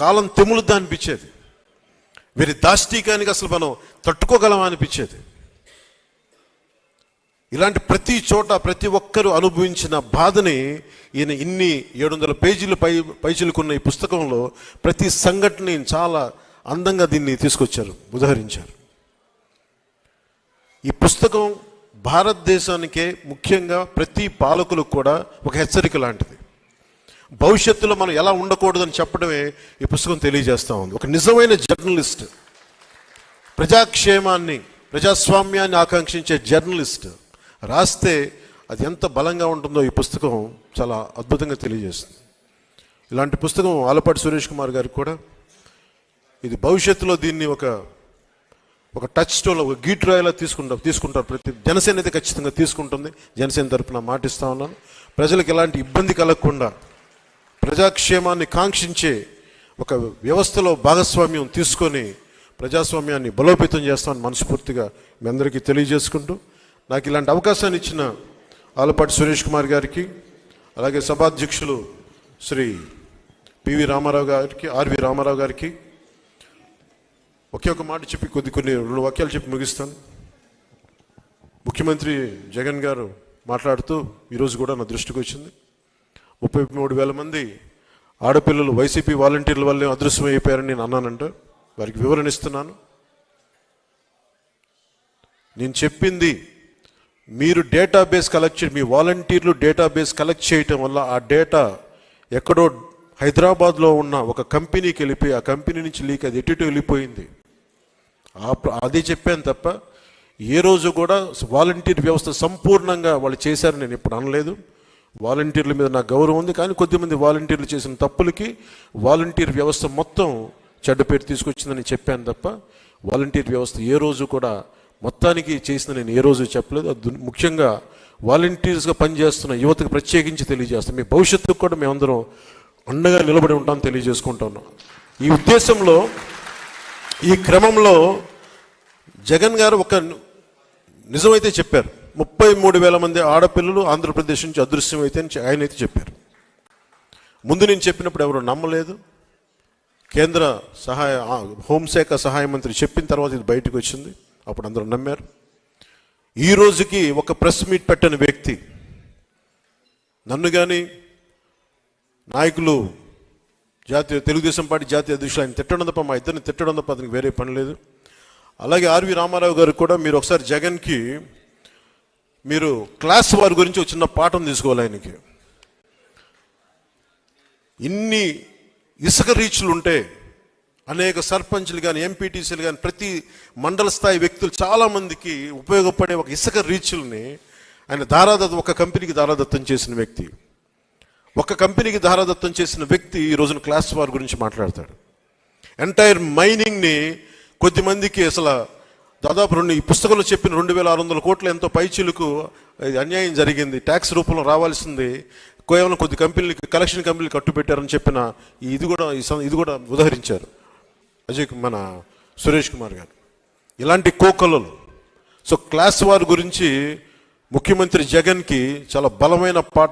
కాలం తెములుద్దా అనిపించేది. వీరి దాష్టీకానికి అసలు మనం తట్టుకోగలమా అనిపించేది. ఇలాంటి ప్రతి చోట ప్రతి ఒక్కరూ అనుభవించిన బాధని ఈయన ఇన్ని ఏడు వందల పేజీలు పై పైచిలుకున్న ఈ పుస్తకంలో ప్రతి సంఘటనని చాలా అందంగా దీన్ని తీసుకొచ్చారు ఉదహరించారు. ఈ పుస్తకం భారతదేశానికే ముఖ్యంగా ప్రతి పాలకులకు కూడా ఒక హెచ్చరిక లాంటిది. భవిష్యత్తులో మనం ఎలా ఉండకూడదని చెప్పడమే ఈ పుస్తకం తెలియజేస్తా ఉంది. ఒక నిజమైన జర్నలిస్ట్ ప్రజాక్షేమాన్ని ప్రజాస్వామ్యాన్ని ఆకాంక్షించే జర్నలిస్ట్ రాస్తే అది ఎంత బలంగా ఉంటుందో ఈ పుస్తకం చాలా అద్భుతంగా తెలియజేస్తుంది. ఇలాంటి పుస్తకం ఆలపాటి సురేష్ కుమార్ గారికి కూడా ఇది భవిష్యత్తులో దీన్ని ఒక ఒక టచ్ స్టోన్ ఒక గీట్రాయిలా తీసుకుంటారు తీసుకుంటారు ప్రతి జనసేన అయితే ఖచ్చితంగా తీసుకుంటుంది. జనసేన తరపున మాటిస్తా ఉన్నాను. ప్రజలకు ఎలాంటి ఇబ్బంది కలగకుండా ప్రజాక్షేమాన్ని కాంక్షించే ఒక వ్యవస్థలో భాగస్వామ్యం తీసుకొని ప్రజాస్వామ్యాన్ని బలోపేతం చేస్తామని మనస్ఫూర్తిగా మీ అందరికీ తెలియజేసుకుంటూ నాకు ఇలాంటి అవకాశాన్ని ఇచ్చిన ఆలపాటి సురేష్ కుమార్ గారికి అలాగే సభాధ్యక్షులు శ్రీ పివి రామారావు గారికి ఆర్వి రామారావు గారికి ఒకే ఒక మాట చెప్పి కొద్ది కొన్ని రెండు వాక్యాలు చెప్పి ముగిస్తాను. ముఖ్యమంత్రి జగన్ గారు మాట్లాడుతూ ఈరోజు కూడా నా దృష్టికి వచ్చింది. ముప్పై మూడు వేల మంది ఆడపిల్లలు వైసీపీ వాలంటీర్ల వల్లే అదృశ్యం అయిపోయారని నేను అన్నానంట. వారికి వివరణ ఇస్తున్నాను. నేను చెప్పింది మీరు డేటాబేస్ కలెక్ట్ చే మీ వాలంటీర్లు డేటాబేస్ కలెక్ట్ చేయటం వల్ల ఆ డేటా ఎక్కడో హైదరాబాద్లో ఉన్న ఒక కంపెనీకి వెళ్ళిపోయి ఆ కంపెనీ నుంచి లీక్ అది ఎటు వెళ్ళిపోయింది. అదే చెప్పాను తప్ప ఏ రోజు కూడా వాలంటీర్ వ్యవస్థ సంపూర్ణంగా వాళ్ళు చేశారని నేను ఇప్పుడు అనలేదు. వాలంటీర్ల మీద నాకు గౌరవం ఉంది కానీ కొద్దిమంది వాలంటీర్లు చేసిన తప్పులకి వాలంటీర్ వ్యవస్థ మొత్తం చెడ్డ పేరు తీసుకొచ్చిందని చెప్పాను తప్ప వాలంటీర్ వ్యవస్థ ఏ రోజు కూడా మొత్తానికి చేసిన నేను ఏ రోజు చెప్పలేదు. అది ముఖ్యంగా వాలంటీర్స్గా పనిచేస్తున్న యువతకు ప్రత్యేకించి తెలియజేస్తాం మీ భవిష్యత్తుకు కూడా మేమందరం అండగా నిలబడి ఉంటాం తెలియజేసుకుంటున్నాం. ఈ ఉద్దేశంలో ఈ క్రమంలో జగన్ గారు ఒక నిజమైతే చెప్పారు. ముప్పై మూడు వేల మంది ఆడపిల్లలు ఆంధ్రప్రదేశ్ నుంచి అదృశ్యం అయితే అని ఆయన అయితే చెప్పారు. ముందు నేను చెప్పినప్పుడు ఎవరు నమ్మలేదు. కేంద్ర సహాయ హోంశాఖ సహాయ మంత్రి చెప్పిన తర్వాత ఇది బయటకు వచ్చింది. అప్పుడు అందరూ నమ్మారు. ఈ రోజుకి ఒక ప్రెస్ మీట్ పెట్టని వ్యక్తి నన్ను కానీ నాయకులు జాతీయ తెలుగుదేశం పార్టీ జాతీయ అధ్యక్షులు ఆయన తిట్టడం తప్ప మా ఇద్దరిని తిట్టడం తప్ప అతనికి వేరే పని లేదు. అలాగే ఆర్వి రామారావు గారు కూడా మీరు ఒకసారి జగన్కి మీరు క్లాస్ వారి గురించి ఒక చిన్న పాఠం తీసుకోవాలి ఆయనకి. ఇన్ని ఇసుక రీచ్లు ఉంటే అనేక సర్పంచ్లు కానీ ఎంపీటీసీలు కానీ ప్రతి మండల స్థాయి వ్యక్తులు చాలామందికి ఉపయోగపడే ఒక ఇసుక రీచ్ల్ని ఆయన దారాదత్తం ఒక కంపెనీకి దారాదత్తం చేసిన వ్యక్తి. ఒక కంపెనీకి దారాదత్తం చేసిన వ్యక్తి ఈ రోజున క్లాస్ వారి గురించి మాట్లాడతాడు. ఎంటైర్ మైనింగ్ని కొద్ది మందికి అసలు దాదాపు రెండు ఈ పుస్తకంలో చెప్పిన రెండు వేల ఆరు వందల కోట్ల ఎంతో పైచీలకు అన్యాయం జరిగింది. ట్యాక్స్ రూపంలో రావాల్సింది. కేవలం కొద్ది కంపెనీలకి కలెక్షన్ కంపెనీలు కట్టుబెట్టారని చెప్పిన ఈ ఇది కూడా ఈ సం- ఇది కూడా ఉదహరించారు. అజయ్ మన సురేష్ కుమార్ గారు. ఇలాంటి కోకలలు సో క్లాస్ వార్ గురించి ముఖ్యమంత్రి జగన్కి చాలా బలమైన పాట